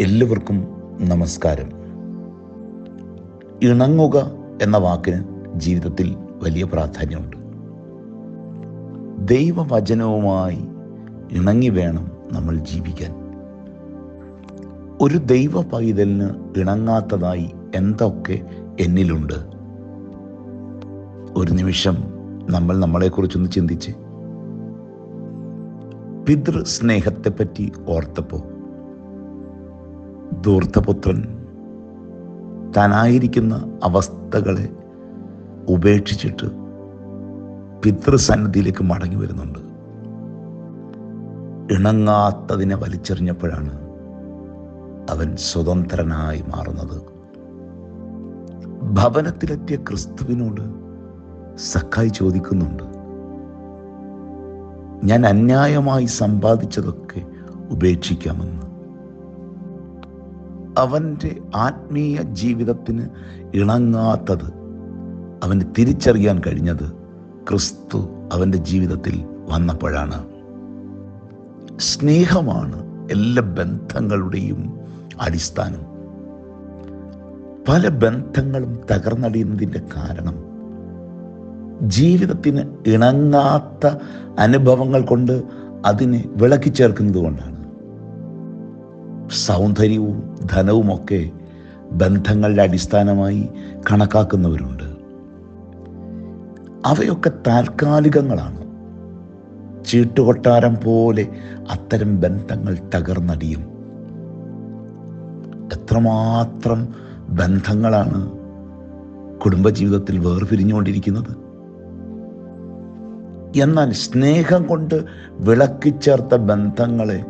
എല്ലാവർക്കും നമസ്കാരം. ഇണങ്ങുക എന്ന വാക്കിന് ജീവിതത്തിൽ വലിയ പ്രാധാന്യമുണ്ട്. ദൈവവചനവുമായി ഇണങ്ങി വേണം നമ്മൾ ജീവിക്കാൻ. ഒരു ദൈവ പൈതലിന് ഇണങ്ങാത്തതായി എന്തൊക്കെ എന്നിലുണ്ട്? ഒരു നിമിഷം നമ്മൾ നമ്മളെക്കുറിച്ചൊന്ന് ചിന്തിച്ച്. പിതൃസ്നേഹത്തെപ്പറ്റി ഓർത്തപ്പോൾ ധൂർത്തപുത്രൻ താനായിരിക്കുന്ന അവസ്ഥകളെ ഉപേക്ഷിച്ചിട്ട് പിതൃസന്നിധിയിലേക്ക് മടങ്ങി വരുന്നുണ്ട്. ഇണങ്ങാത്തതിനെ വലിച്ചെറിഞ്ഞപ്പോഴാണ് അവൻ സ്വതന്ത്രനായി മാറുന്നത്. ഭവനത്തിലെത്തിയ ക്രിസ്തുവിനോട് സഖായി ചോദിക്കുന്നുണ്ട് ഞാൻ അന്യായമായി സമ്പാദിച്ചതൊക്കെ ഉപേക്ഷിക്കാമെന്ന്. അവന്റെ ആത്മീയ ജീവിതത്തിന് ഇണങ്ങാത്തത് അവന് തിരിച്ചറിയാൻ കഴിഞ്ഞത് ക്രിസ്തു അവന്റെ ജീവിതത്തിൽ വന്നപ്പോഴാണ്. സ്നേഹമാണ് എല്ലാ ബന്ധങ്ങളുടെയും അടിസ്ഥാനം. പല ബന്ധങ്ങളും തകർന്നടിയുന്നതിന്റെ കാരണം ജീവിതത്തിന് ഇണങ്ങാത്ത അനുഭവങ്ങൾ കൊണ്ട് അതിനെ വിളക്കി ചേർക്കുന്നത് കൊണ്ടാണ് സൗന്ദര്യവും ധനവുമൊക്കെ ബന്ധങ്ങളുടെ അടിസ്ഥാനമായി കണക്കാക്കുന്നവരുണ്ട്. അവയൊക്കെ താൽക്കാലികങ്ങളാണ്. ചീട്ടുകൊട്ടാരം പോലെ അത്തരം ബന്ധങ്ങൾ തകർന്നടിയും. എത്രമാത്രം ബന്ധങ്ങളാണ് കുടുംബജീവിതത്തിൽ വേർപിരിഞ്ഞുകൊണ്ടിരിക്കുന്നത്. എന്നാൽ സ്നേഹം കൊണ്ട് വിളക്കിച്ചേർത്ത ബന്ധങ്ങളെ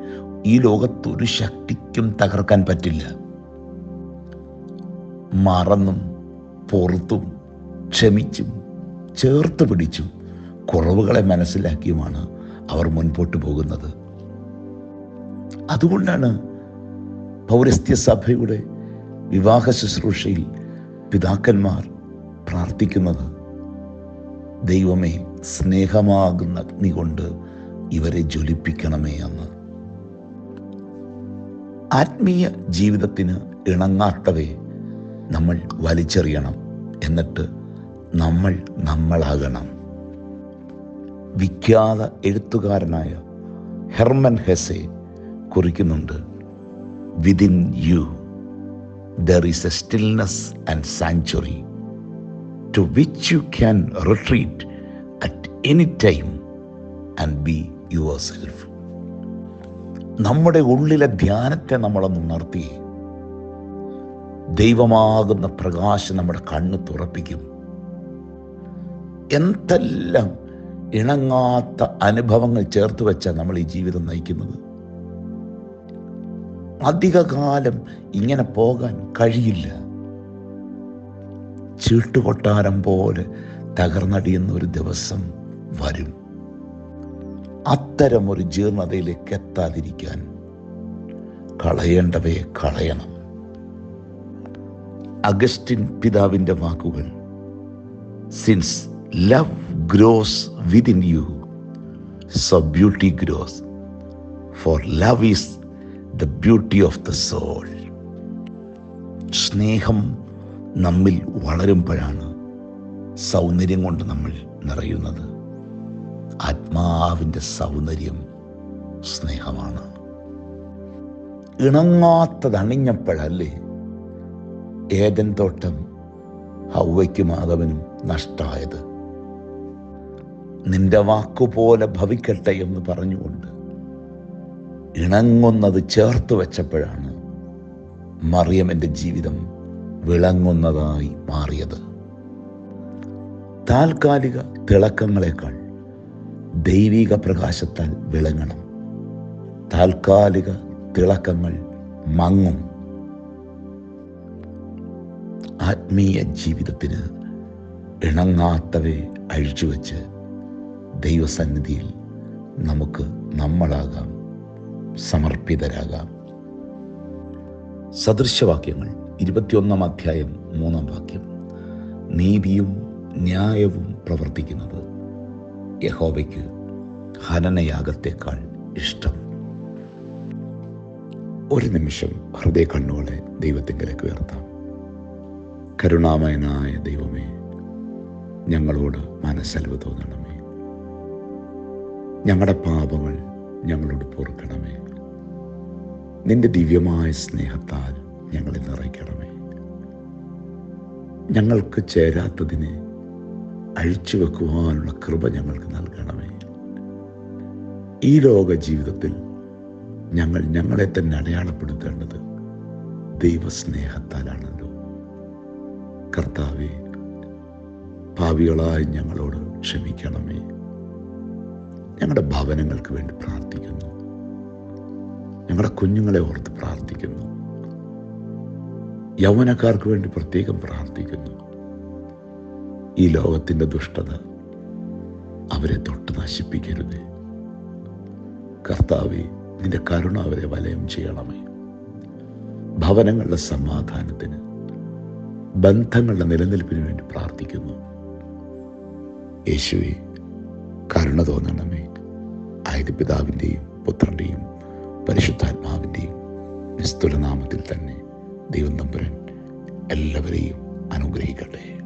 ഈ ലോകത്തൊരു ശക്തിക്കും തകർക്കാൻ പറ്റില്ല. മറന്നും പുറത്തും ക്ഷമിച്ചും ചേർത്ത് പിടിച്ചും കുറവുകളെ മനസ്സിലാക്കിയുമാണ് അവർ മുൻപോട്ട് പോകുന്നത്. അതുകൊണ്ടാണ് പൗരസ്ത്യ സഭയുടെ വിവാഹ ശുശ്രൂഷയിൽ പിതാക്കന്മാർ പ്രാർത്ഥിക്കുന്നത് ദൈവമേ സ്നേഹമാകുന്ന അഗ്നി കൊണ്ട് ഇവരെ ജ്വലിപ്പിക്കണമേ എന്ന്. ആത്മീയ ജീവിതത്തിന് ഇണങ്ങാത്തവയെ നമ്മൾ വലിച്ചെറിയണം. എന്നിട്ട് നമ്മൾ നമ്മളാകണം. വിഖ്യാത എഴുത്തുകാരനായ Hermann Hesse കുറിക്കുന്നുണ്ട് within you there is a stillness and sanctuary to which you can retreat at any time and be yourself നമ്മുടെ ഉള്ളിലെ ധ്യാനത്തെ നമ്മളൊന്ന് ഉണർത്തി. ദൈവമാകുന്ന പ്രകാശം നമ്മുടെ കണ്ണ് തുറപ്പിക്കും. എന്തെല്ലാം ഇണങ്ങാത്ത അനുഭവങ്ങൾ ചേർത്ത് വെച്ചാൽ നമ്മൾ ഈ ജീവിതം നയിക്കുന്നത്? അധികകാലം ഇങ്ങനെ പോകാൻ കഴിയില്ല. ചീട്ടുകൊട്ടാരം പോലെ തകർന്നടിയുന്ന ഒരു ദിവസം വരും. അത്തരം ഒരു ജീർണതയിലേക്ക് എത്താതിരിക്കാൻ കളയേണ്ടവയെ കളയണം. അഗസ്റ്റിൻ പിതാവിന്റെ വാക്കുകൾ since love grows within you so beauty grows for love is the beauty of the soul സ്നേഹം നമ്മിൽ വളരുമ്പോഴാണ് സൗന്ദര്യം കൊണ്ട് നമ്മൾ നിറയുന്നത്. ആത്മാവിന്റെ സൗന്ദര്യം സ്നേഹമാണ്. ഇണങ്ങാത്തത് അണിഞ്ഞപ്പോഴല്ലേ ഏതൻ തോട്ടം ഹൗവയ്ക്കും മാധവനും നഷ്ടമായത്? നിന്റെ വാക്കുപോലെ ഭവിക്കട്ടെ എന്ന് പറഞ്ഞുകൊണ്ട് ഇണങ്ങുന്നത് ചേർത്ത് വെച്ചപ്പോഴാണ് മറിയമ്മന്റെ ജീവിതം വിളങ്ങുന്നതായി മാറിയത്. താൽക്കാലിക തിളക്കങ്ങളെക്കാൾ ദൈവിക പ്രകാശത്താൽ വിളങ്ങണം. താൽക്കാലിക തിളക്കങ്ങൾ മങ്ങും. ആത്മീയ ജീവിതത്തിന് ഇണങ്ങാത്തവയെ അഴിച്ചുവെച്ച് ദൈവസന്നിധിയിൽ നമുക്ക് നമ്മളാകാം സമർപ്പിതരാകാം. സദൃശവാക്യങ്ങൾ ഇരുപത്തിയൊന്നാം അധ്യായം മൂന്നാം വാക്യം. നീതിയും ന്യായവും പ്രവർത്തിക്കുന്നത് യഹോവയ്ക്ക് ഹനനയാഗത്തേക്കാൾ ഇഷ്ടം. ഒരു നിമിഷം ഹൃദയ കണ്ണുകളെ ദൈവത്തിങ്കലേക്ക് ഉയർത്താം. കരുണാമയനായ ദൈവമേ ഞങ്ങളോട് മനസ്സലിവ് തോന്നണമേ. ഞങ്ങളുടെ പാപങ്ങൾ ഞങ്ങളോട് പൊറുക്കണമേ. നിന്റെ ദിവ്യമായ സ്നേഹത്താൽ ഞങ്ങളെ നിറയ്ക്കണമേ. ഞങ്ങൾക്ക് ചേരാത്തതിനെ അഴിച്ചു വെക്കുവാനുള്ള കൃപ ഞങ്ങൾക്ക് നൽകണമേ. ഈ ലോക ജീവിതത്തിൽ ഞങ്ങൾ ഞങ്ങളെ തന്നെ അടയാളപ്പെടുത്തേണ്ടത് ദൈവസ്നേഹത്താലാണല്ലോ. കർത്താവെ ഭാവികളായി ഞങ്ങളോട് ക്ഷമിക്കണമേ. ഞങ്ങളുടെ ഭവനങ്ങൾക്ക് വേണ്ടി പ്രാർത്ഥിക്കുന്നു. ഞങ്ങളുടെ കുഞ്ഞുങ്ങളെ ഓർത്ത് പ്രാർത്ഥിക്കുന്നു. യൗവനക്കാർക്ക് വേണ്ടി പ്രത്യേകം പ്രാർത്ഥിക്കുന്നു. ഈ ലോകത്തിന്റെ ദുഷ്ടത അവരെ തൊട്ട് നശിപ്പിക്കരുത്. കർത്താവെ നിന്റെ കരുണ അവരെ വലയം ചെയ്യണമേ. ഭവനങ്ങളുടെ സമാധാനത്തിന് ബന്ധങ്ങളുടെ നിലനിൽപ്പിന് വേണ്ടി പ്രാർത്ഥിക്കുന്നു. യേശുവെ കരുണ തോന്നണമേ. ആയത് പിതാവിന്റെയും പുത്രന്റെയും പരിശുദ്ധാത്മാവിന്റെയും നിസ്തുലനാമത്തിൽ തന്നെ ദൈവം തമ്പുരൻ എല്ലാവരെയും അനുഗ്രഹിക്കട്ടെ.